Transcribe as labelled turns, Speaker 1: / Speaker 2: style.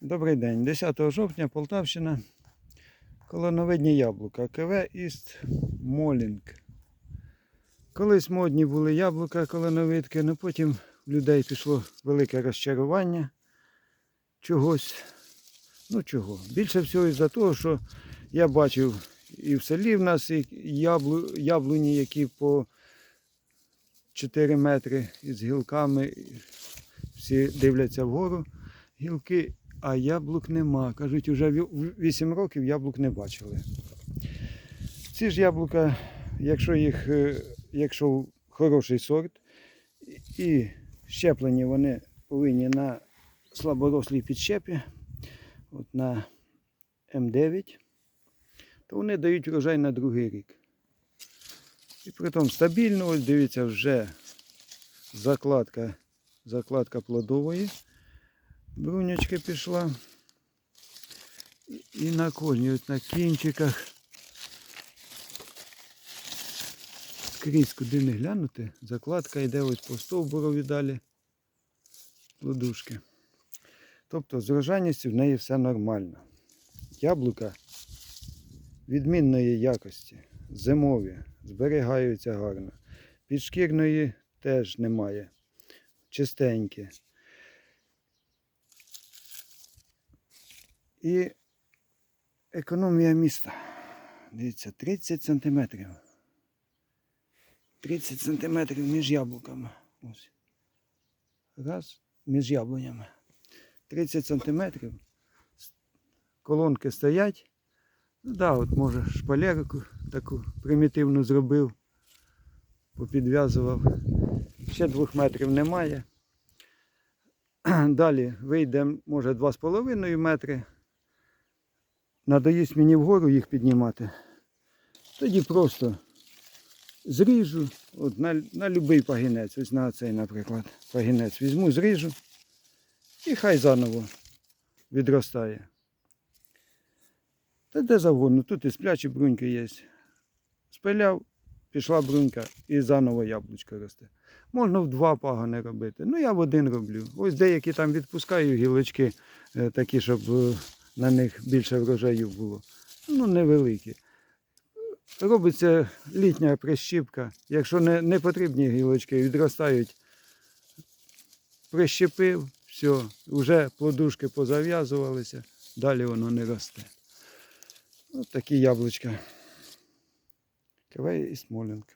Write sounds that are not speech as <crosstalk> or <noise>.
Speaker 1: Добрий день. 10 жовтня Полтавщина. Колоновидні яблука. КВ Іст Молінг. Колись модні були яблука колоновидки, але потім в людей пішло велике розчарування чогось. Ну чого? Більше всього із-за того, що я бачив і в селі в нас і яблу, яблуні, які по 4 метри із гілками. Всі дивляться вгору гілки, а яблук нема. Кажуть, вже 8 років яблук не бачили. Ці ж яблука, якщо їх, е, якщо хороший сорт, і щеплені вони повинні на слаборослій підщепі, от на М9, то вони дають врожай на другий рік. І при тому стабільно, ось дивіться, вже закладка, закладка плодової брунячки пішла. І- на кожній, ось на кінчиках. Скрізь куди не глянути, закладка йде ось по стовбурові далі. Плодушки. Тобто з врожайністю в неї все нормально. Яблука відмінної якості, зимові, зберігаються гарно. Підшкірної теж немає. Чистенькі. І економія міста. Дивіться, 30 сантиметрів. 30 сантиметрів між яблуками. Ось. Раз, між яблунями. 30 сантиметрів. Колонки стоять. Ну да, от може шпалерку таку примітивну зробив, попідв'язував. Ще двох метрів немає. <clears throat> Далі вийде, може, 2,5 метри. Надоїсть мені вгору їх піднімати. Тоді просто зріжу от на, на будь-який пагінець. Ось на цей, наприклад, пагінець візьму, зріжу і хай заново відростає. Та де завгодно, тут і сплячі бруньки є. Спиляв, пішла брунька і заново яблучко росте. Можна в два пагони робити. Ну я в один роблю. Ось деякі там відпускаю гілочки е, такі, щоб е, на них більше врожаю було. Ну, невеликі. Робиться літня прищіпка. Якщо не, не потрібні гілочки, відростають, прищепив, все, вже плодушки позав'язувалися, далі воно не росте. Ось такі яблучка. Криває і смолінка.